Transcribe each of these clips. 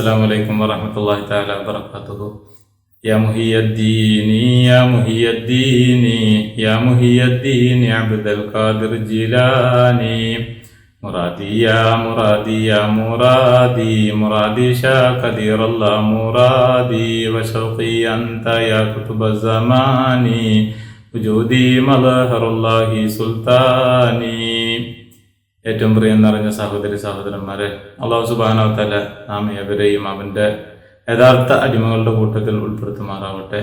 السلام عليكم ورحمة الله تعالى وبركاته. يا مهي الدين يا مهي الدين يا مهي الدين عبد القادر الجيلاني مرادي يا مرادي يا مرادي. مرادي شا كثير الله مرادي. وشوقي أنت يا كتب الزمان وجودي مظهر الله سلطاني. ഏറ്റവും പ്രിയം സഹോദരി സഹോദരന്മാരെ അള്ളാഹു സുബാനാവത്തല്ല നാം ഏവരെയും അവന്റെ യഥാർത്ഥ അടിമകളുടെ കൂട്ടത്തിൽ ഉൾപ്പെടുത്തുമാറാവട്ടെ.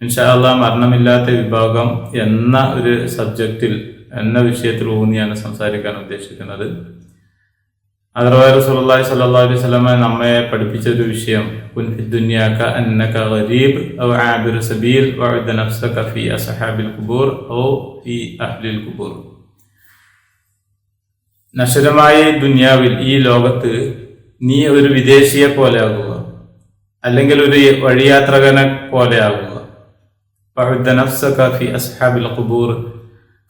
ഇൻഷാല്ല മരണമില്ലാത്ത വിഭാഗം എന്ന ഒരു സബ്ജക്റ്റിൽ എന്ന വിഷയത്തിൽ ഊന്നിയാണ് സംസാരിക്കാൻ ഉദ്ദേശിക്കുന്നത്. അതർവായ സുല്ലാഹി സല്ലാ അലൈഹി വസല്ലമ നമ്മെ പഠിപ്പിച്ച ഒരു വിഷയം ദുനിയാക അന്നക ഗരീബ് ഔ ആബിർ സബീൽ ഖുബൂർ ഔ ഫീ അഹ്ലിൽ ഖുബൂർ. നശ്വരമായ ദുന്യാവിൽ ഈ ലോകത്ത് നീ ഒരു വിദേശിയെ പോലെ ആകുക. അല്ലെങ്കിൽ ഒരു വഴിയാത്രകനെ പോലെ ആകുക. അസ്ഹാബിൽ ഖുബൂർ.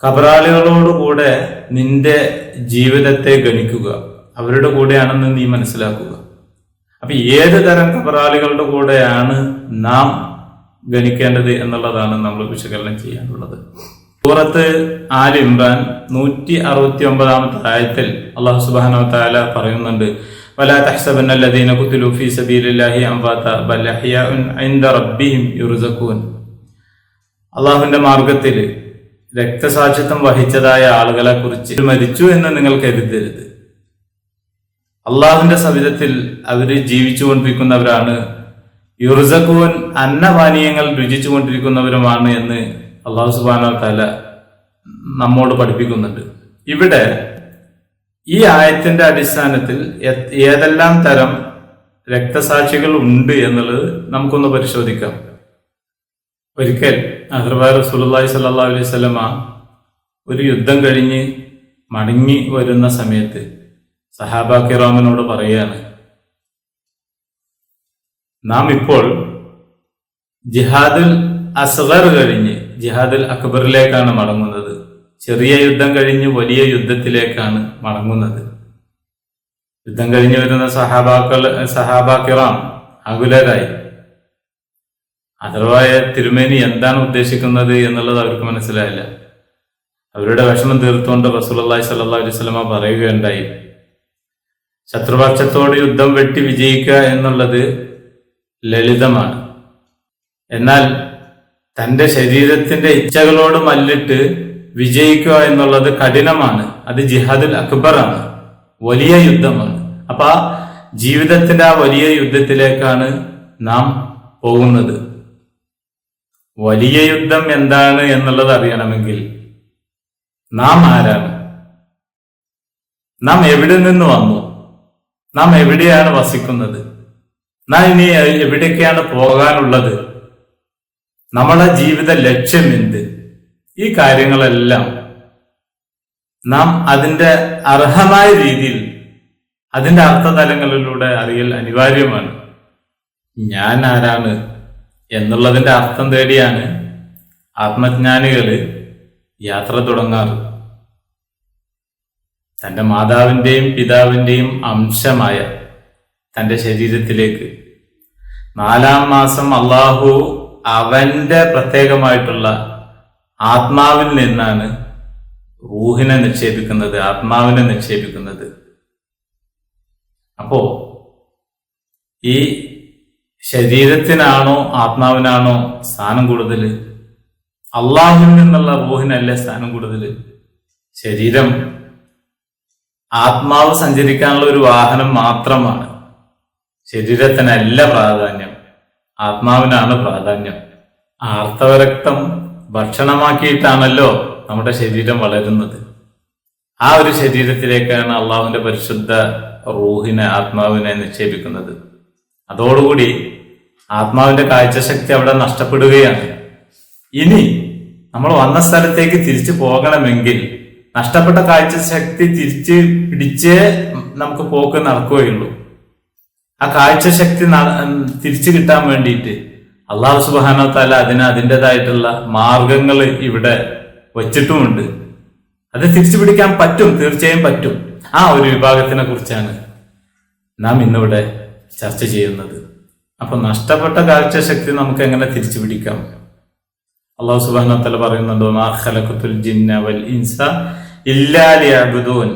കബറാളികളോടുകൂടെ നിന്റെ ജീവിതത്തെ ഗണിക്കുക. അവരുടെ കൂടെയാണെന്ന് നീ മനസ്സിലാക്കുക. അപ്പൊ ഏത് തരം കബറാളികളുടെ കൂടെയാണ് നാം ഗണിക്കേണ്ടത് എന്നുള്ളതാണ് നമ്മൾ വിശകലനം ചെയ്യാനുള്ളത്. സൂറത്ത് ആൽ ഇമ്രാൻ നൂറ്റി അറുപത്തി ഒമ്പതാമത്തെ ആയത്തിൽ അള്ളാഹു സുബാനോ താല പറയുന്നുണ്ട് ولا تحسبن الذين قتلوا في سبيل الله أمواتا بل أحياء عند ربهم يرزقون അള്ളാഹുവിന്റെ മാർഗത്തിൽ രക്തസാക്ഷിത്വം വഹിച്ചതായ ആളുകളെ കുറിച്ച് മരിച്ചു എന്ന് നിങ്ങൾ കരുതരുത് അള്ളാഹുവിന്റെ സവിധത്തിൽ അവര് ജീവിച്ചുകൊണ്ടിരിക്കുന്നവരാണ് യുർസക്കൂൻ അന്നപാനീയങ്ങൾ രുചിച്ചുകൊണ്ടിരിക്കുന്നവരുമാണ് എന്ന് അള്ളാഹു സുബാന തല നമ്മോട് പഠിപ്പിക്കുന്നുണ്ട്. ഇവിടെ ഈ ആയത്തിന്റെ അടിസ്ഥാനത്തിൽ ഏതെല്ലാം തരം രക്തസാക്ഷികൾ ഉണ്ട് എന്നുള്ളത് നമുക്കൊന്ന് പരിശോധിക്കാം. ഒരിക്കൽ അഹർബാർ റസൂലുള്ളാഹി സല്ലാ അലൈഹി സ്വലമ ഒരു യുദ്ധം കഴിഞ്ഞ് മടങ്ങി വരുന്ന സമയത്ത് സഹാബ കിറാമിനോട് പറയുകയാണ് നാം ഇപ്പോൾ ജിഹാദുൽ അസ്ഗർ കഴിഞ്ഞ് ജിഹാദുൽ അക്ബറിലേക്കാണ് മടങ്ങുന്നത്. ചെറിയ യുദ്ധം കഴിഞ്ഞ് വലിയ യുദ്ധത്തിലേക്കാണ് മടങ്ങുന്നത്. യുദ്ധം കഴിഞ്ഞ് വരുന്ന സഹാബാക്കൾ സഹാബാക്കിറാം അകുലരായി. അതർവായ തിരുമേനി എന്താണ് ഉദ്ദേശിക്കുന്നത് എന്നുള്ളത് അവർക്ക് മനസ്സിലായില്ല. അവരുടെ വിഷമം തീർത്തുകൊണ്ട് റസൂലുള്ളാഹി സല്ലാ അലൈഹി വസല്ലമ പറയുകയുണ്ടായി. ശത്രുപക്ഷത്തോട് യുദ്ധം വെട്ടി വിജയിക്കുക എന്നുള്ളത് ലളിതമാണ്. എന്നാൽ തന്റെ ശരീരത്തിന്റെ ഇച്ഛകളോട് മല്ലിട്ട് വിജയിക്കുക എന്നുള്ളത് കഠിനമാണ്. അത് ജിഹാദുൽ അക്ബറാണ്. വലിയ യുദ്ധമാണ്. അപ്പൊ ആ ജീവിതത്തിന്റെ ആ വലിയ യുദ്ധത്തിലേക്കാണ് നാം പോകുന്നത്. വലിയ യുദ്ധം എന്താണ് എന്നുള്ളത് അറിയണമെങ്കിൽ നാം ആരാണ്? നാം എവിടെ നിന്ന് വന്നു? നാം എവിടെയാണ് വസിക്കുന്നത്? നാം ഇനി എവിടേക്കാണ് പോകാനുള്ളത്? നമ്മളെ ജീവിത ലക്ഷ്യം എന്ത്? ഈ കാര്യങ്ങളെല്ലാം നാം അതിന്റെ അർഹമായ രീതിയിൽ അതിന്റെ അർത്ഥതലങ്ങളിലൂടെ അറിയൽ അനിവാര്യമാണ്. ഞാൻ ആരാണ് എന്നുള്ളതിന്റെ അർത്ഥം തേടിയാണ് ആത്മജ്ഞാനികൾ യാത്ര തുടങ്ങാറ്. തന്റെ മാതാവിന്റെയും പിതാവിന്റെയും അംശമായ തന്റെ ശരീരത്തിലേക്ക് നാലാം മാസം അള്ളാഹു അവന്റെ പ്രത്യേകമായിട്ടുള്ള ആത്മാവിൽ നിന്നാണ് റൂഹിനെ നിക്ഷേപിക്കുന്നത് ആത്മാവിനെ നിക്ഷേപിക്കുന്നത്. അപ്പോ ഈ ശരീരത്തിനാണോ ആത്മാവിനാണോ സ്ഥാനം കൂടുതൽ? അള്ളാഹുവിൽ നിന്നുള്ള റൂഹിനല്ലേ സ്ഥാനം കൂടുതൽ? ശരീരം ആത്മാവ് സഞ്ചരിക്കാനുള്ള ഒരു വാഹനം മാത്രമാണ്. ശരീരത്തിനല്ല പ്രാധാന്യം. ആത്മാവിനാണ് പ്രാധാന്യം. ആർത്തവരക്തം ഭക്ഷണമാക്കിയിട്ടാണല്ലോ നമ്മുടെ ശരീരം വളരുന്നത്. ആ ഒരു ശരീരത്തിലേക്കാണ് അള്ളാഹുവിന്റെ പരിശുദ്ധ റൂഹിനെ ആത്മാവിനെ നിക്ഷേപിക്കുന്നത്. അതോടുകൂടി ആത്മാവിന്റെ കാഴ്ചശക്തി അവിടെ നഷ്ടപ്പെടുകയാണ്. ഇനി നമ്മൾ വന്ന സ്ഥലത്തേക്ക് തിരിച്ചു പോകണമെങ്കിൽ നഷ്ടപ്പെട്ട കാഴ്ചശക്തി തിരിച്ച് പിടിച്ചേ നമുക്ക് പോക്ക് നടക്കുകയുള്ളൂ. ആ കാഴ്ചശക്തി തിരിച്ചു കിട്ടാൻ വേണ്ടിയിട്ട് അള്ളാഹു സുബാന താല അതിന് അതിന്റെതായിട്ടുള്ള മാർഗങ്ങൾ ഇവിടെ വച്ചിട്ടുമുണ്ട്. അത് തിരിച്ചു പിടിക്കാൻ പറ്റും തീർച്ചയായും പറ്റും. ആ ഒരു വിഭാഗത്തിനെ കുറിച്ചാണ് നാം ഇന്നിവിടെ ചർച്ച ചെയ്യുന്നത്. അപ്പൊ നഷ്ടപ്പെട്ട കാഴ്ചശക്തി നമുക്ക് എങ്ങനെ തിരിച്ചു പിടിക്കാം? അള്ളാഹു സുബാന തല പറയുന്നുണ്ട് "മാ ഖലഖത്തുൽ ജിന്ന വൽ ഇൻസ ഇല്ലാ ലിയഅ്ബുദൂൻ."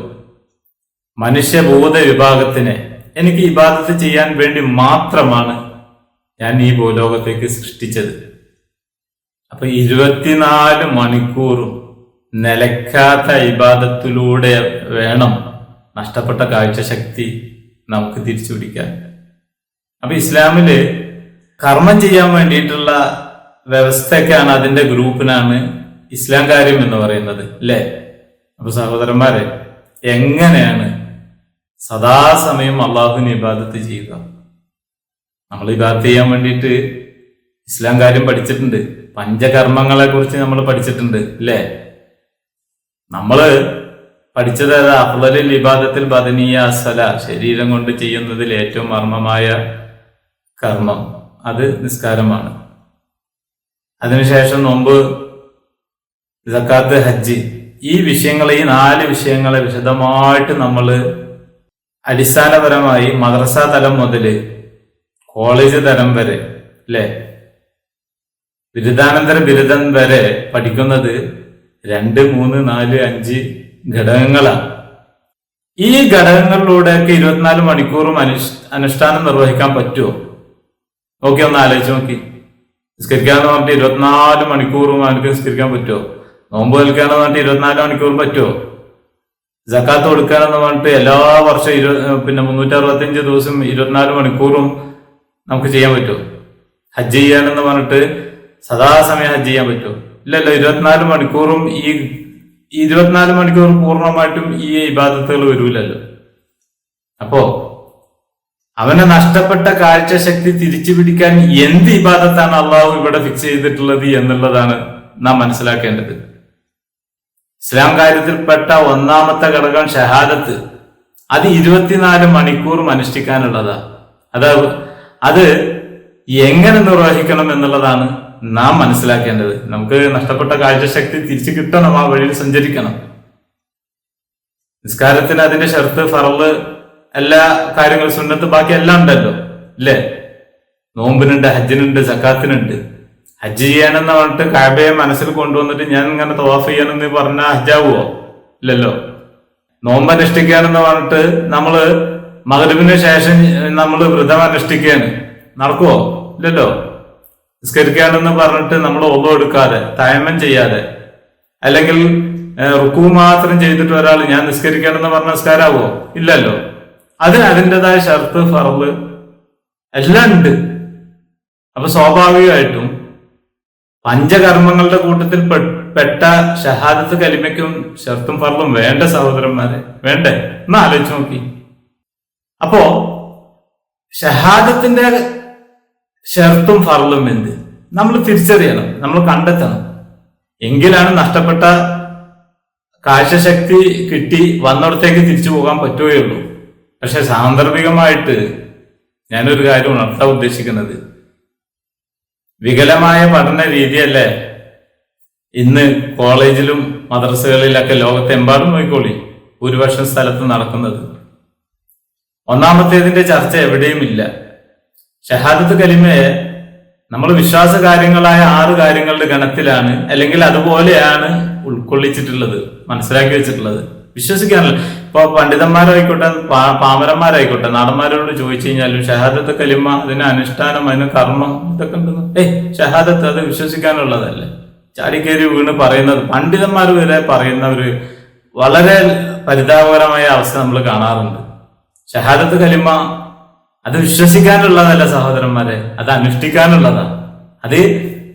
മനുഷ്യഭൂത വിഭാഗത്തിനെ എനിക്ക് ഇബാദത്ത് ചെയ്യാൻ വേണ്ടി മാത്രമാണ് ഞാൻ ഈ ഭൂലോകത്തേക്ക് സൃഷ്ടിച്ചത്. അപ്പൊ ഇരുപത്തിനാല് മണിക്കൂറും നിലക്കാത്ത ഇബാദത്തിലൂടെ വേണം നഷ്ടപ്പെട്ട കാഴ്ചശക്തി നമുക്ക് തിരിച്ചു പിടിക്കാൻ അപ്പൊ ഇസ്ലാമിൽ കർമ്മം ചെയ്യാൻ വേണ്ടിയിട്ടുള്ള വ്യവസ്ഥക്കാണ് അതിന്റെ ഗ്രൂപ്പിനാണ് ഇസ്ലാം കാര്യം എന്ന് പറയുന്നത് അല്ലേ? അപ്പൊ സഹോദരന്മാരെ എങ്ങനെയാണ് സദാസമയം അള്ളാഹുവിന് ഇബാദത്ത് ചെയ്യുക. നമ്മൾ ഇബാദത്ത് ചെയ്യാൻ വേണ്ടിയിട്ട് ഇസ്ലാം കാര്യം പഠിച്ചിട്ടുണ്ട്. പഞ്ചകർമ്മങ്ങളെ കുറിച്ച് നമ്മൾ പഠിച്ചിട്ടുണ്ട് അല്ലേ? നമ്മൾ പഠിച്ചത് ഏതാ? ഇബാദത്തിൽ ബദനീയ അസല ശരീരം കൊണ്ട് ചെയ്യുന്നതിൽ ഏറ്റവും മർമ്മമായ കർമ്മം. അത് നിസ്കാരമാണ്. അതിനുശേഷം നോമ്പ് ജക്കാത്ത് ഹജ്ജ്. ഈ വിഷയങ്ങളെ ഈ നാല് വിഷയങ്ങളെ വിശദമായിട്ട് നമ്മൾ അടിസ്ഥാനപരമായി മദ്രസ തലം മുതൽ കോളേജ് തലം വരെ അല്ലേ ബിരുദാനന്തര ബിരുദം വരെ പഠിക്കുന്നത് രണ്ട് മൂന്ന് നാല് അഞ്ച് ഘടകങ്ങളാണ്. ഈ ഘടകങ്ങളിലൂടെയൊക്കെ ഇരുപത്തിനാല് മണിക്കൂറും അനുഷ് അനുഷ്ഠാനം നിർവഹിക്കാൻ പറ്റുമോ നോക്കി ഒന്ന് ആലോചിച്ച് നോക്കി. നിസ്കരിക്കാന്ന് പറഞ്ഞിട്ട് ഇരുപത്തിനാല് മണിക്കൂറും അവനക്ക് നിസ്കരിക്കാൻ പറ്റുമോ നോമ്പ് നിൽക്കാന്ന് പറഞ്ഞിട്ട് ഇരുപത്തിനാല് മണിക്കൂറും പറ്റുമോ ജക്കാത്ത് കൊടുക്കാനെന്ന് പറഞ്ഞിട്ട് എല്ലാ വർഷവും ഇരു പിന്നെ മുന്നൂറ്റി അറുപത്തിയഞ്ച് ദിവസം ഇരുപത്തിനാല് മണിക്കൂറും നമുക്ക് ചെയ്യാൻ പറ്റുമോ ഹജ്ജ് ചെയ്യാനെന്ന് പറഞ്ഞിട്ട് സദാസമയം ഹജ്ജ് ചെയ്യാൻ പറ്റുമോ ഇല്ലല്ലോ ഇരുപത്തിനാല് മണിക്കൂറും ഈ ഇരുപത്തിനാല് മണിക്കൂർ പൂർണമായിട്ടും ഈ ഇബാദത്തുകൾ വരൂലല്ലോ. അപ്പോ അവനെ നഷ്ടപ്പെട്ട കാഴ്ചശക്തി തിരിച്ചു പിടിക്കാൻ എന്ത് ഇബാദത്താണ് അള്ളാഹു ഇവിടെ ഫിക്സ് ചെയ്തിട്ടുള്ളത് എന്നുള്ളതാണ് നാം മനസ്സിലാക്കേണ്ടത്. ഇസ്ലാം കാര്യത്തിൽപ്പെട്ട ഒന്നാമത്തെ ഘടകം ഷഹാദത്ത്. അത് ഇരുപത്തിനാല് മണിക്കൂറും അനുഷ്ഠിക്കാനുള്ളതാ. അത് അത് എങ്ങനെ നിർവഹിക്കണം എന്നുള്ളതാണ് നാം മനസ്സിലാക്കേണ്ടത്. നമുക്ക് നഷ്ടപ്പെട്ട കാഴ്ചശക്തി തിരിച്ചു കിട്ടണം ആ വഴിയിൽ സഞ്ചരിക്കണം. നിസ്കാരത്തിന് അതിന്റെ ഷർത്ത് ഫറൾ എല്ലാ കാര്യങ്ങളും സുന്നത്ത് ബാക്കി എല്ലാം ഉണ്ടല്ലോ ഇല്ലേ നോമ്പിനുണ്ട് ഹജ്ജിനുണ്ട് സക്കാത്തിനുണ്ട്. ഹജ്ജ് ചെയ്യാനെന്ന് പറഞ്ഞിട്ട് കാബയെ മനസ്സിൽ കൊണ്ടുവന്നിട്ട് ഞാൻ ഇങ്ങനെ തവാഫ് ചെയ്യാനെന്ന് പറഞ്ഞ ഹജ്ജാവോ ഇല്ലല്ലോ. നോമ്പ് അനുഷ്ഠിക്കാനെന്ന് പറഞ്ഞിട്ട് നമ്മൾ മകരുവിന് ശേഷം നമ്മൾ വ്രതം അനുഷ്ഠിക്കുകയാണ് നടക്കുവോ? ഇല്ലല്ലോ. നിസ്കരിക്കാനെന്ന് പറഞ്ഞിട്ട് നമ്മൾ ഒന്നും എടുക്കാതെ തയമം ചെയ്യാതെ അല്ലെങ്കിൽ റുക്കു മാത്രം ചെയ്തിട്ട് ഒരാൾ ഞാൻ നിസ്കരിക്കാനെന്ന് പറഞ്ഞ നിസ്കാരാവോ ഇല്ലല്ലോ. അതിന് അതിന്റെതായ ഷർത്ത് ഫറവ് എല്ലാം ഉണ്ട്. അപ്പൊ സ്വാഭാവികമായിട്ടും പഞ്ചകർമ്മങ്ങളുടെ കൂട്ടത്തിൽ പെട്ട ഷഹാദത്ത് കലിമയ്ക്കും ഷർത്തും ഫറലും വേണ്ട സഹോദരന്മാരെ. വേണ്ടേ? ഒന്ന് ആലോചിച്ച് നോക്കി. അപ്പോ ഷഹാദത്തിന്റെ ഷർത്തും ഫറലും എന്ത്? നമ്മൾ തിരിച്ചറിയണം നമ്മൾ കണ്ടെത്തണം. എങ്കിലാണ് നഷ്ടപ്പെട്ട കാഴ്ചശക്തി കിട്ടി വന്നിടത്തേക്ക് തിരിച്ചു പോകാൻ പറ്റുകയുള്ളൂ. പക്ഷെ സാന്ദർഭികമായിട്ട് ഞാനൊരു കാര്യം ഉണർത്താൻ ഉദ്ദേശിക്കുന്നത് വികലമായ പഠന രീതിയല്ലേ? ഇന്ന് കോളേജിലും മദ്രസകളിലൊക്കെ ലോകത്തെമ്പാടും നോക്കിക്കോളി. ഭൂരിപക്ഷം സ്ഥലത്ത് നടക്കുന്നത്. ഒന്നാമത്തേതിന്റെ ചർച്ച എവിടെയും ഇല്ല ഷഹാദത്ത് കലിമയെ നമ്മൾ വിശ്വാസ കാര്യങ്ങളായ ആറ് കാര്യങ്ങളുടെ ഗണത്തിലാണ് അല്ലെങ്കിൽ അതുപോലെയാണ് ഉൾക്കൊള്ളിച്ചിട്ടുള്ളത് മനസ്സിലാക്കി വെച്ചിട്ടുള്ളത്. വിശ്വസിക്കാനല്ല ഇപ്പൊ പണ്ഡിതന്മാരായിക്കോട്ടെ പാമരന്മാരായിക്കോട്ടെ നാടന്മാരോട് ചോദിച്ചു കഴിഞ്ഞാലും ഷഹാദത്ത് കലിമ അതിന് അനുഷ്ഠാനം അതിന് കർമ്മം ഇതൊക്കെ ഉണ്ടെന്ന്. ഏയ് ഷഹാദത്ത് അത് വിശ്വസിക്കാനുള്ളതല്ലേ. ചാടിക്കേരി വീണ് പറയുന്നത് പണ്ഡിതന്മാർ വരെ പറയുന്ന ഒരു വളരെ പരിതാപകരമായ അവസ്ഥ നമ്മൾ കാണാറുണ്ട്. ഷഹാദത്ത് കലിമ അത് വിശ്വസിക്കാനുള്ളതല്ല സഹോദരന്മാരെ അത് അനുഷ്ഠിക്കാനുള്ളതാ അത്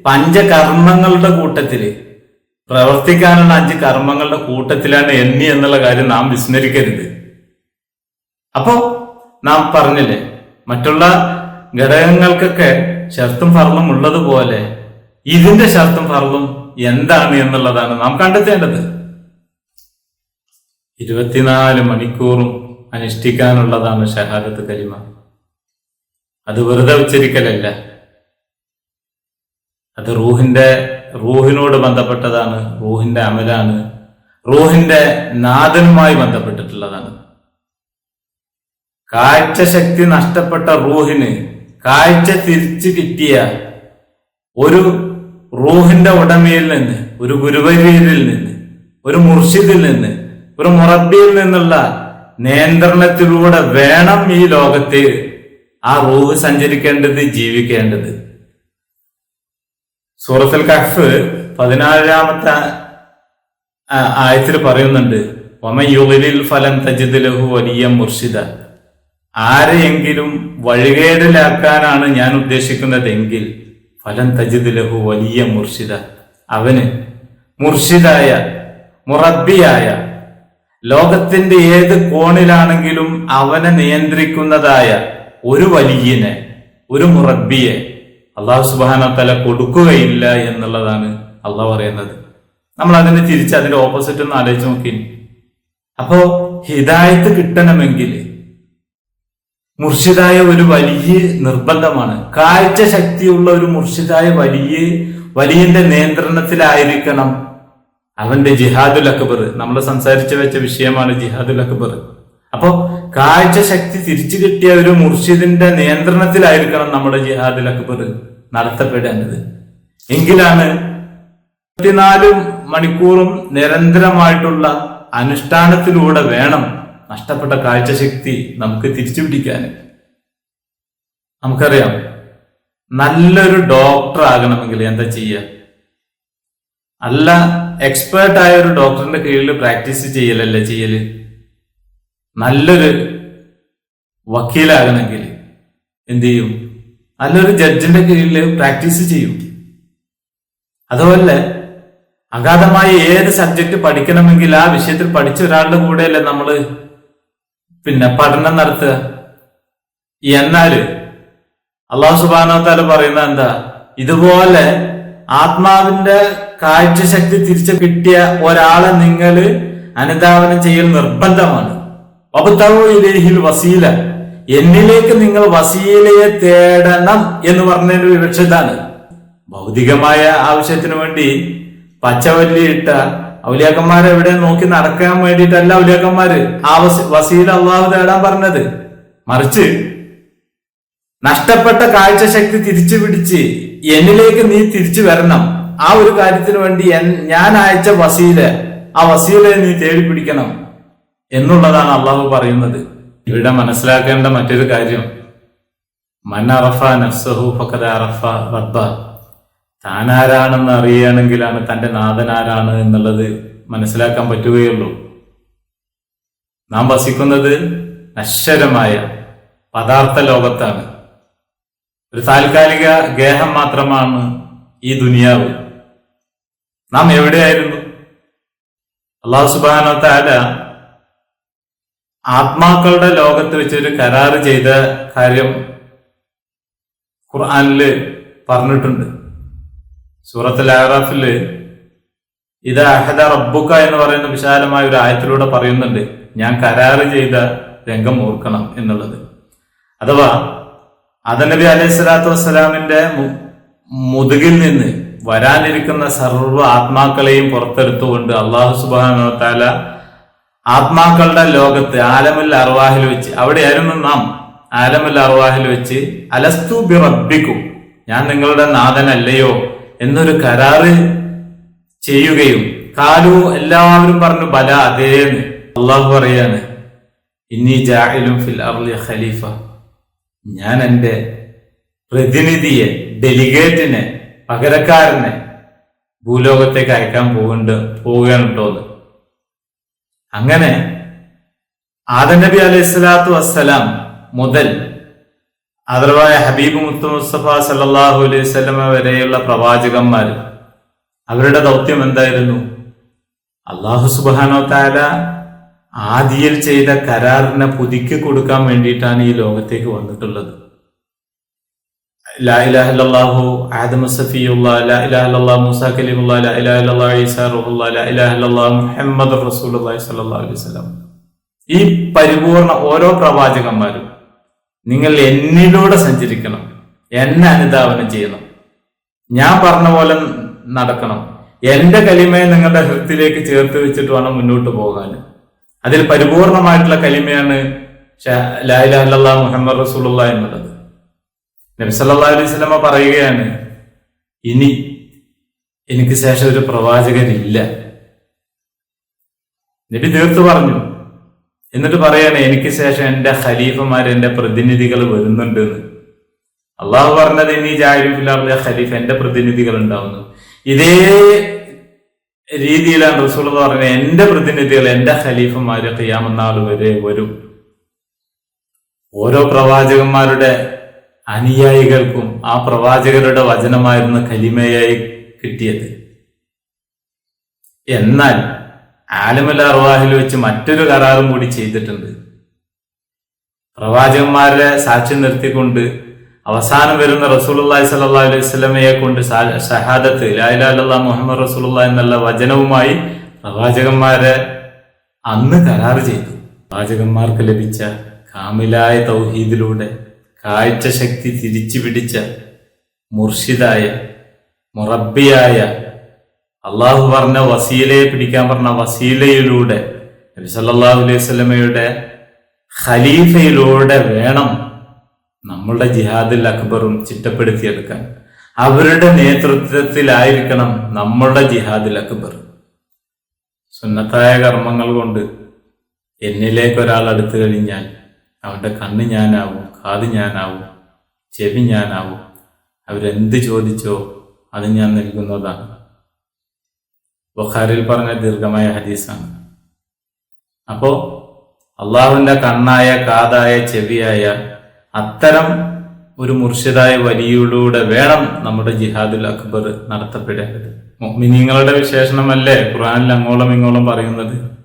പഞ്ചകർമ്മങ്ങളുടെ കൂട്ടത്തിൽ പ്രവർത്തിക്കാനുള്ള അഞ്ച് കർമ്മങ്ങളുടെ കൂട്ടത്തിലാണ് എണ്ണി എന്നുള്ള കാര്യം നാം വിസ്മരിക്കരുത്. അപ്പോ നാം പറഞ്ഞില്ലേ മറ്റുള്ള ഘടകങ്ങൾക്കൊക്കെ ഷർത്തും ഫർളും ഉള്ളതുപോലെ ഇതിന്റെ ഷർത്തും ഫർളും എന്താണ് എന്നുള്ളതാണ് നാം കണ്ടെത്തേണ്ടത്. ഇരുപത്തിനാല് മണിക്കൂറും അനുഷ്ഠിക്കാനുള്ളതാണ് ഷഹാദത്ത് കലിമ. അത് വെറുതെ ഉച്ചരിക്കലല്ല. അത് റൂഹിന്റെ റൂഹിനോട് ബന്ധപ്പെട്ടതാണ് റൂഹിന്റെ അമലാണ്. റൂഹിന്റെ നാഥനുമായി ബന്ധപ്പെട്ടിട്ടുള്ളതാണ്. കാഴ്ച ശക്തി നഷ്ടപ്പെട്ട റൂഹിന് കാഴ്ച തിരിച്ചു കിട്ടിയ ഒരു റൂഹിന്റെ ഉടമയിൽ നിന്ന് ഒരു ഗുരുവര്യരിൽ നിന്ന് ഒരു മുർഷിദിൽ നിന്ന് ഒരു മുറബിയിൽ നിന്നുള്ള നിയന്ത്രണത്തിലൂടെ വേണം ഈ ലോകത്തെ ആ റൂഹ് സഞ്ചരിക്കേണ്ടത് ജീവിക്കേണ്ടത്. സൂറത്തുൽ കഹ്ഫ് പതിനാലാമത്തെ ആയത്തിൽ പറയുന്നുണ്ട് ഒമയുഗലിൽ ഫലം തജിദ് ലഹു വലിയ മുർഷിദ. ആരെയെങ്കിലും വഴികേടിലാക്കാനാണ് ഞാൻ ഉദ്ദേശിക്കുന്നതെങ്കിൽ ഫലം തജിദ് ലഹു വലിയ മുർഷിദ. അവന് മുർഷിദായ മുറബിയായ ലോകത്തിന്റെ ഏത് കോണിലാണെങ്കിലും അവനെ നിയന്ത്രിക്കുന്നതായ ഒരു വലിയനെ ഒരു മുറബിയെ അള്ളാഹു സുബാന തല കൊടുക്കുകയില്ല എന്നുള്ളതാണ് അള്ളാഹ് പറയുന്നത്. നമ്മൾ അതിനെ തിരിച്ച് അതിന്റെ ഓപ്പോസിറ്റ് ഒന്ന് ആലോചിച്ച് നോക്കി. അപ്പോ ഹിദായത്ത് കിട്ടണമെങ്കിൽ മുർഷിദായ ഒരു വലിയ നിർബന്ധമാണ്. കാഴ്ച ശക്തിയുള്ള ഒരു മുർഷിദായ വലിയ വലിയന്റെ നിയന്ത്രണത്തിലായിരിക്കണം അവന്റെ ജിഹാദുൽ അക്ബർ. നമ്മൾ സംസാരിച്ചു വെച്ച വിഷയമാണ് ജിഹാദുൽ അക്ബർ. അപ്പോ കാഴ്ച ശക്തി തിരിച്ചു കിട്ടിയ ഒരു മുർഷിദിന്റെ നിയന്ത്രണത്തിലായിരിക്കണം നമ്മുടെ ജിഹാദിൽ അക്ബർ നടത്തപ്പെടേണ്ടത്. എങ്കിലാണ് ഇരുപത്തിനാല് മണിക്കൂറും നിരന്തരമായിട്ടുള്ള അനുഷ്ഠാനത്തിലൂടെ വേണം നഷ്ടപ്പെട്ട കാഴ്ചശക്തി നമുക്ക് തിരിച്ചു പിടിക്കാൻ നമുക്കറിയാം നല്ലൊരു ഡോക്ടർ ആകണമെങ്കിൽ എന്താ ചെയ്യുക നല്ല എക്സ്പേർട്ടായ ഒരു ഡോക്ടറിന്റെ കീഴിൽ പ്രാക്ടീസ് ചെയ്യലല്ലേ ചെയ്യൽ? നല്ലൊരു വക്കീലാകണമെങ്കിൽ എന്ത് ചെയ്യും? നല്ലൊരു ജഡ്ജിന്റെ കീഴിൽ പ്രാക്ടീസ് ചെയ്യും. അതുപോലെ അഗാധമായ ഏത് സബ്ജക്ട് പഠിക്കണമെങ്കിൽ ആ വിഷയത്തിൽ പഠിച്ച ഒരാളുടെ കൂടെയല്ലേ നമ്മൾ പിന്നെ പഠനം നടത്തുക? എന്നാൽ അള്ളാഹു സുബാനോ താല പറയുന്ന എന്താ? ഇതുപോലെ ആത്മാവിന്റെ കാഴ്ചശക്തി തിരിച്ചു കിട്ടിയ ഒരാളെ നിങ്ങൾ അനുധാവനം ചെയ്യൽ നിർബന്ധമാണ്. വസീല. എന്നിലേക്ക് നിങ്ങൾ വസീലയെ തേടണം എന്ന് പറഞ്ഞതിന്റെ വിവക്ഷ ഇതാണ് ഭൗതികമായ ആവശ്യത്തിന് വേണ്ടി പച്ചവല്ലിയിട്ട ഔലിയാക്കന്മാരെ എവിടെ നോക്കി നടക്കാൻ വേണ്ടിയിട്ടല്ല ഔലിയാക്കന്മാര് ആ വസ- വസീല അള്ളാഹു തേടാൻ പറഞ്ഞത്. മറിച്ച് നഷ്ടപ്പെട്ട കാഴ്ചശക്തി തിരിച്ചു പിടിച്ച് എന്നിലേക്ക് നീ തിരിച്ചു വരണം. ആ ഒരു കാര്യത്തിന് വേണ്ടി ഞാൻ അയച്ച വസീല ആ വസീലയെ നീ തേടി പിടിക്കണം എന്നുള്ളതാണ് അള്ളാഹു പറയുന്നത്. ഇവിടെ മനസ്സിലാക്കേണ്ട മറ്റൊരു കാര്യം മൻ അറഫ നഫ്സഹു ഫഖദ അറഫ റബ്ബ. താനാരാണെന്ന് അറിയുകയാണെങ്കിലാണ് തന്റെ നാഥൻ ആരാണ് എന്നുള്ളത് മനസ്സിലാക്കാൻ പറ്റുകയുള്ളൂ. നാം വസിക്കുന്നത് നശ്വരമായ പദാർത്ഥ ലോകത്താണ്. ഒരു താൽക്കാലിക ഗേഹം മാത്രമാണ് ഈ ദുനിയാവ്. നാം എവിടെയായിരുന്നു? അള്ളാഹു സുബാന താല ആത്മാക്കളുടെ ലോകത്ത് വെച്ച് ഒരു കരാറ് ചെയ്ത കാര്യം ഖുർആാനിൽ പറഞ്ഞിട്ടുണ്ട്. സൂറത്തുൽ ആറാഫിൽ ഇത് അഹദ റബ്ബുക്ക എന്ന് പറയുന്ന വിശാലമായ ഒരു ആയത്തിലൂടെ പറയുന്നുണ്ട് ഞാൻ കരാറ് ചെയ്ത രംഗം ഓർക്കണം എന്നുള്ളത്. അഥവാ അതനബി അലൈഹി സ്വലാത്തു വസ്സലാമിന്റെ മുതുകിൽ നിന്ന് വരാനിരിക്കുന്ന സർവ ആത്മാക്കളെയും പുറത്തെടുത്തുകൊണ്ട് അള്ളാഹു സുബാനോ താല ആത്മാക്കളുടെ ലോകത്ത് ആലമുൽ അർവാഹിൽ വെച്ച് അവിടെയായിരുന്നു നാം. ആലമുൽ അർവാഹിൽ വെച്ച് അലസ്തു ബി റബ്ബിക്കും ഞാൻ നിങ്ങളുടെ നാഥനല്ലയോ എന്നൊരു കരാറ് ചെയ്യുകയും കാലു എല്ലാവരും പറഞ്ഞു ബല അതേന്ന്. അള്ളാഹു പറയാണ് ഇനി ജാഹിലും ഫിൽ അർലി ഖലീഫ. ഞാൻ എന്റെ പ്രതിനിധിയെ ഡെലിഗേറ്റിനെ പകരക്കാരനെ ഭൂലോകത്തേക്ക് അയക്കാൻ പോകുന്നുണ്ട് പോവുകയാണ് കേട്ടോന്ന് അങ്ങനെ ആദം നബി അലൈഹി സ്വലാത്തു വസ്സലാം മുതൽ അതർവായ ഹബീബ് മുത്തു മുസ്തഫ സല്ലല്ലാഹു അലൈഹി സ്വലമ വരെയുള്ള പ്രവാചകന്മാർ അവരുടെ ദൗത്യം എന്തായിരുന്നു? അള്ളാഹു സുബാനോ താല ആദിയിൽ ചെയ്ത കരാറിനെ പുതുക്കി കൊടുക്കാൻ വേണ്ടിയിട്ടാണ് ഈ ലോകത്തേക്ക് വന്നിട്ടുള്ളത്. ലാ ഇലാഹ ഇല്ലല്ലാഹു ആദം സഫിയുള്ള ലാ ഇലാഹ ഇല്ലല്ലാഹു മൂസ കലീമുള്ള ലാ ഇലാഹ ഇല്ലല്ലാഹു ഈസാ റൂഹുള്ള ലാ ഇലാഹ ഇല്ലല്ലാഹു മുഹമ്മദ് റസൂലുള്ളാഹി സ്വല്ലല്ലാഹു അലൈഹി വസല്ലം. ഈ പരിപൂർണ ഓരോ പ്രവാചകന്മാരും നിങ്ങൾ എന്നിലൂടെ സഞ്ചരിക്കണം എന്നെ അനുധാവനം ചെയ്യണം ഞാൻ പറഞ്ഞ പോലെ നടക്കണം എന്റെ കലിമയെ നിങ്ങളുടെ ഹൃത്തിലേക്ക് ചേർത്ത് വെച്ചിട്ട് വേണം മുന്നോട്ട് പോകാൻ. അതിൽ പരിപൂർണമായിട്ടുള്ള കലിമയാണ് ലായിലാ മുഹമ്മദ് റസൂലുള്ള എന്നുള്ളത്. നബി സല്ലല്ലാഹു അലൈഹി വസല്ലമ പറയുകയാണ് ഇനി എനിക്ക് ശേഷം ഒരു പ്രവാചകനില്ല. നബി തീർത്തു പറഞ്ഞു എന്നിട്ട് പറയാണ് എനിക്ക് ശേഷം എന്റെ ഖലീഫമാർ എന്റെ പ്രതിനിധികൾ വരുന്നുണ്ട് എന്ന്. അള്ളാഹു പറഞ്ഞത് ഇനി ജാഹിഫിലെ ഖലീഫ് എന്റെ പ്രതിനിധികൾ ഉണ്ടാവുന്നു. ഇതേ രീതിയിലാണ് റസൂൾ പറഞ്ഞത് എന്റെ പ്രതിനിധികൾ എന്റെ ഖലീഫമാര് ഖിയാമനാൾ വരെ വരും. ഓരോ പ്രവാചകന്മാരുടെ അനുയായികൾക്കും ആ പ്രവാചകരുടെ വചനമായിരുന്നു കലിമയായി കിട്ടിയത്. എന്നാൽ ആലമൽ അർവാഹിൽ വെച്ച് മറ്റൊരു കരാറും കൂടി ചെയ്തിട്ടുണ്ട്. പ്രവാചകന്മാരെ സാക്ഷ്യം നിർത്തിക്കൊണ്ട് അവസാനം വരുന്ന റസൂലുള്ളാഹി സല്ലാ അലൈഹി വസല്ലമയെ കൊണ്ട് ഷഹാദത്ത് ലാ ഇലാഹ ഇല്ലല്ലാഹ് മുഹമ്മദ് റസൂലുള്ള എന്നുള്ള വചനവുമായി പ്രവാചകന്മാരെ അന്ന് കരാർ ചെയ്തു. പ്രവാചകന്മാർക്ക് ലഭിച്ച കാമിലായ തൗഹീദിലൂടെ കാഴ്ച ശക്തി തിരിച്ചു പിടിച്ച മുർഷിദായ മുറബിയായ അള്ളാഹു പറഞ്ഞ വസീലയെ പിടിക്കാൻ പറഞ്ഞ വസീലയിലൂടെ നബി സല്ലല്ലാഹു അലൈഹി വസല്ലമയുടെ ഖലീഫയിലൂടെ വേണം നമ്മളുടെ ജിഹാദിൽ അക്ബറും ചിട്ടപ്പെടുത്തിയെടുക്കാൻ. അവരുടെ നേതൃത്വത്തിലായിരിക്കണം നമ്മളുടെ ജിഹാദിൽ അക്ബർ. സുന്നത്തായ കർമ്മങ്ങൾ കൊണ്ട് എന്നിലേക്ക് ഒരാൾ അടുത്തു കഴിഞ്ഞാൽ അവന്റെ കണ്ണ് ഞാനാവും. കാത് ഞാനാവും. ചെവി ഞാനാവും. അവരെന്ത് ചോദിച്ചോ അത് ഞാൻ നൽകുന്നതാണ്. ബുഖാരിൽ പറഞ്ഞ ദീർഘമായ ഹദീസാണ്. അപ്പോ അള്ളാഹുവിന്റെ കണ്ണായ കാതായ ചെവിയായ അത്തരം ഒരു മുർഷിദായ വലിയിലൂടെ വേണം നമ്മുടെ ജിഹാദുൽ അക്ബർ നടത്തപ്പെടേണ്ടത്. മിനിങ്ങളുടെ വിശേഷണമല്ലേ? ഖുറാനിൽ അങ്ങോളം ഇങ്ങോളം പറയുന്നത്.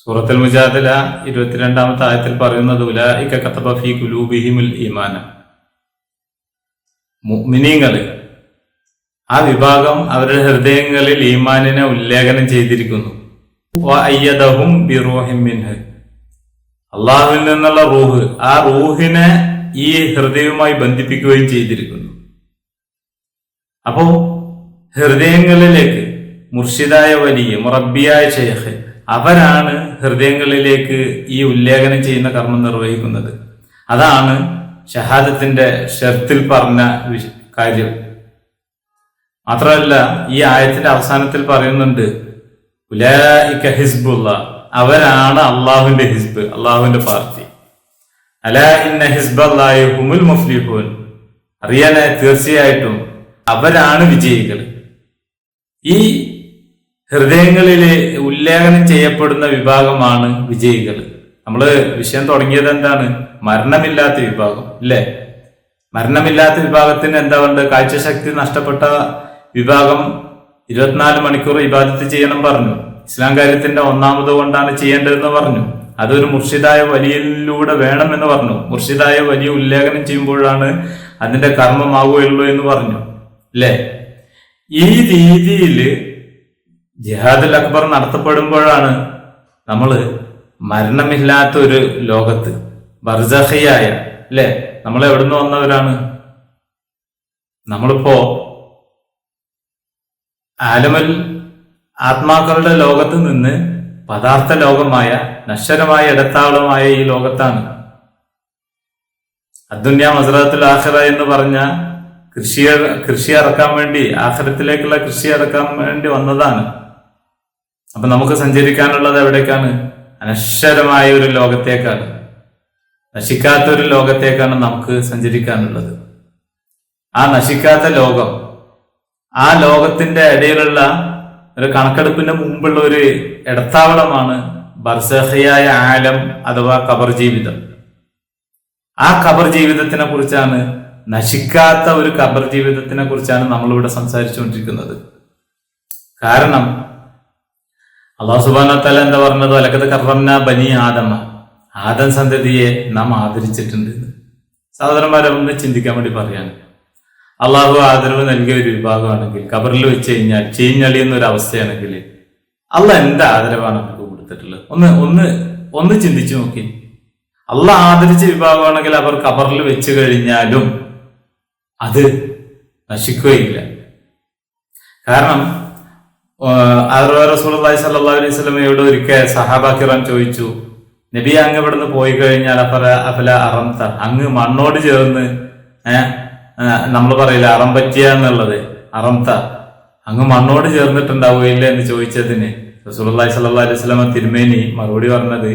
സൂറത്തുൽ മുജാദില ഇരുപത്തിരണ്ടാമത്തെ ആയത്തിൽ പറയുന്നത് മുഅ്മിനീങ്ങൾ ആ വിഭാഗം അവരുടെ ഹൃദയങ്ങളിൽ ഈമാനിനെ ഉല്ലേഖനം ചെയ്തിരിക്കുന്നു. അള്ളാഹുവിൽ നിന്നുള്ള റൂഹ് ആ റൂഹിനെ ഈ ഹൃദയവുമായി ബന്ധിപ്പിക്കുകയും ചെയ്തിരിക്കുന്നു. അപ്പോ ഹൃദയങ്ങളിലേക്ക് മുർഷിദായ വലിയ മുറബിയായ ഷെയ്ഖ് അവരാണ് ഹൃദയങ്ങളിലേക്ക് ഈ ഉല്ലേഖനം ചെയ്യുന്ന കർമ്മം നിർവഹിക്കുന്നത്. അതാണ് ഷഹാദത്തിന്റെ ഷർത്തിൽ പറഞ്ഞ കാര്യം. മാത്രമല്ല ഈ ആയത്തിന്റെ അവസാനത്തിൽ പറയുന്നുണ്ട് ഹിസ്ബുള്ള. അവരാണ് അള്ളാഹുവിന്റെ ഹിസ്ബ് അള്ളാഹുവിന്റെ പാർട്ടി. അല ഇന്ന ഹിസ്ബല്ലാഹി ഹുമുൽ മുഫ്ലിഹുൻ. അറിയാനായി തീർച്ചയായിട്ടും അവരാണ് വിജയികൾ ഈ ഹൃദയങ്ങളിലെ ഉല്ലേഖനം ചെയ്യപ്പെടുന്ന വിഭാഗമാണ് വിജയികൾ നമ്മൾ വിഷയം തുടങ്ങിയത് എന്താണ്? മരണമില്ലാത്ത വിഭാഗം ഇല്ലേ മരണമില്ലാത്ത വിഭാഗത്തിന് എന്താ ഉണ്ട് കാഴ്ചശക്തി നഷ്ടപ്പെട്ട വിഭാഗം ഇരുപത്തിനാല് മണിക്കൂർ ഇബാദത്ത് ചെയ്യണം പറഞ്ഞു. ഇസ്ലാം കാര്യത്തിന്റെ ഒന്നാമത് കൊണ്ടാണ് ചെയ്യേണ്ടതെന്ന് പറഞ്ഞു. അതൊരു മുർഷിദായ വലിയിലൂടെ വേണമെന്ന് പറഞ്ഞു. മുർഷിദായ വലിയ ഉല്ലേഖനം ചെയ്യുമ്പോഴാണ് അതിന്റെ കർമ്മമാവുകയുള്ളൂ എന്ന് പറഞ്ഞു. അല്ലേ? ഈ രീതിയിൽ ജിഹാദുൽ അക്ബർ നടത്തപ്പെടുമ്പോഴാണ് നമ്മൾ മരണമില്ലാത്ത ഒരു ലോകത്ത് ബർജഹയായ അല്ലേ നമ്മൾ എവിടുന്ന് വന്നവരാണ്? നമ്മളിപ്പോ ആലമൽ ആത്മാക്കളുടെ ലോകത്ത് നിന്ന് പദാർത്ഥ ലോകമായ നശ്വരമായ ഇടത്താവളമായ ഈ ലോകത്താണ്. അദ്ദുന്യ മസറത്തുൽ ആഖിറ എന്ന് പറഞ്ഞ കൃഷി കൃഷി ഇറക്കാൻ വേണ്ടി ആഖിറത്തിലേക്കുള്ള കൃഷി ഇറക്കാൻ വേണ്ടി വന്നതാണ്. അപ്പൊ നമുക്ക് സഞ്ചരിക്കാനുള്ളത് എവിടേക്കാണ്? അനശ്വരമായ ഒരു ലോകത്തേക്കാണ്. നശിക്കാത്ത ഒരു ലോകത്തേക്കാണ് നമുക്ക് സഞ്ചരിക്കാനുള്ളത്. ആ നശിക്കാത്ത ലോകം ആ ലോകത്തിന്റെ ഇടയിലുള്ള ഒരു കണക്കെടുപ്പിന്റെ മുമ്പുള്ള ഒരു ഇടത്താവളമാണ് ബർസഹയായ ആലം അഥവാ കബർ ജീവിതം. ആ കബർ ജീവിതത്തിനെ കുറിച്ചാണ് നശിക്കാത്ത ഒരു കബർ ജീവിതത്തിനെ കുറിച്ചാണ് നമ്മളിവിടെ സംസാരിച്ചുകൊണ്ടിരിക്കുന്നത്. കാരണം അള്ളാഹു സുബാന തല എന്താ പറഞ്ഞത്? അലക്കത്ത് കർമ്മ ബനി ആദമ. ആദം സന്തതിയെ നാം ആദരിച്ചിട്ടുണ്ട്. സഹോദരന്മാരെ ഒന്ന് ചിന്തിക്കാൻ വേണ്ടി പറയാണ്. അള്ളാഹു ആദരവ് നൽകിയ ഒരു വിഭാഗമാണെങ്കിൽ കബറിൽ വെച്ച് കഴിഞ്ഞാൽ ചീഞ്ഞളിയുന്ന ഒരു അവസ്ഥയാണെങ്കിൽ അള്ളാഹ് എന്ത് ആദരവാണ് നമുക്ക് കൊടുത്തിട്ടുള്ളത്? ഒന്ന് ഒന്ന് ഒന്ന് ചിന്തിച്ചു നോക്കി. അള്ളാഹ് ആദരിച്ച വിഭാഗമാണെങ്കിൽ അവർ കബറിൽ വെച്ച് കഴിഞ്ഞാലും അത് നശിക്കുകയില്ല. കാരണം റസൂലി സല്ലാ അലൈഹി ഒരിക്കൽ സഹാബാക്കിറാൻ കിറാൻ ചോദിച്ചു നബി അങ്ങ് ഇവിടുന്ന് പോയി കഴിഞ്ഞാൽ അഫല അഫല അറംത? അങ്ങ് മണ്ണോട് ചേർന്ന് നമ്മൾ പറയില്ല അറം പറ്റിയ എന്നുള്ളത്? അറംത? അങ്ങ് മണ്ണോട് ചേർന്നിട്ടുണ്ടാവുകയില്ല എന്ന് ചോദിച്ചതിന് റസൂലുള്ളാഹി സ്വല്ലല്ലാഹി അലൈഹി വസല്ലമ തിരുമേനി മറുപടി പറഞ്ഞത്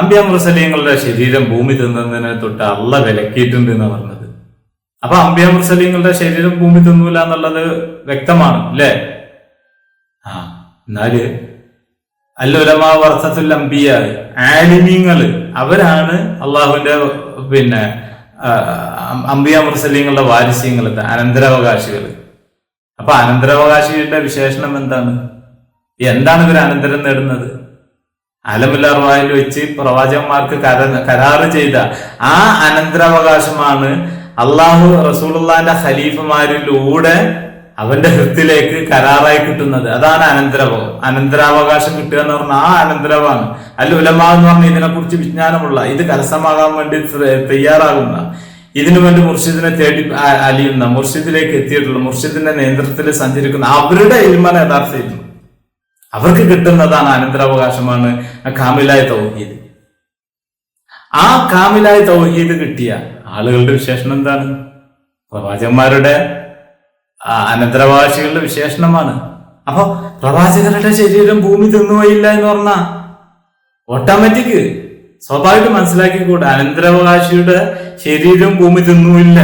അമ്പിയ മുർസലീങ്ങളുടെ ശരീരം ഭൂമി തിന്നതിനെ തൊട്ട് അള്ള വിലക്കിയിട്ടുണ്ട് എന്ന് പറഞ്ഞത്. അപ്പൊ അമ്പിയ മുർസലിങ്ങളുടെ ശരീരം ഭൂമി തിന്നൂല എന്നുള്ളത് വ്യക്തമാണ് അല്ലേ? ആ എന്നാൽ അല്ലുലമാ വർത്തത്തിൽ അമ്പിയ ആലിമിങ്ങൾ അവരാണ് അള്ളാഹുവിന്റെ പിന്നെ അമ്പിയ മുർസലീങ്ങളുടെ വാരിസ്യങ്ങൾ അനന്തരാവകാശികൾ അപ്പൊ അനന്തരാവകാശിയുടെ വിശേഷണം എന്താണ്? എന്താണ് ഇവർ അനന്തരം നേടുന്നത്? അലമുല്ലാർവായിൽ വെച്ച് പ്രവാചകന്മാർക്ക് കര കരാറ് ചെയ്ത ആ അനന്തരാവകാശമാണ് അള്ളാഹു റസൂലുള്ളാന്റെ ഖലീഫമാരിലൂടെ അവന്റെ ഹൃത്തിലേക്ക് കരാറായി കിട്ടുന്നത്. അതാണ് അനന്തരവ. അനന്തരാവകാശം കിട്ടുക എന്ന് പറഞ്ഞാൽ ആ അനന്തരവാണ് അല്ല ഉലമാ എന്ന് പറഞ്ഞാൽ ഇതിനെക്കുറിച്ച് വിജ്ഞാനമുള്ള ഇത് കരസ്ഥമാകാൻ വേണ്ടി തയ്യാറാകുന്ന ഇതിനു വേണ്ടി മുർഷിദിനെ തേടി അലിയുന്ന മുർഷിദിലേക്ക് എത്തിയിട്ടുള്ള മുർഷിദിന്റെ നേതൃത്വത്തിൽ സഞ്ചരിക്കുന്ന അവരുടെ ഇൽമന യഥാർത്ഥ ഇൽമ അവർക്ക് കിട്ടുന്നതാണ് അനന്തരാവകാശമാണ് കാമിലായ തൗഹീദ്. ആ കാമിലായ തൗഹീദ് കിട്ടിയ ആളുകളുടെ വിശേഷണം എന്താണ്? പ്രവാചകന്മാരുടെ അനന്തരവാസികളുടെ വിശേഷണമാണ്. അപ്പൊ പ്രവാചകരുടെ ശരീരം ഭൂമി തിന്നുപോയില്ല എന്ന് പറഞ്ഞ ഓട്ടോമാറ്റിക് സ്വാഭാവികമായിട്ട് മനസ്സിലാക്കിക്കൂടെ. അനന്തരവകാശിയുടെ ശരീരം ഭൂമി തിന്നുമില്ല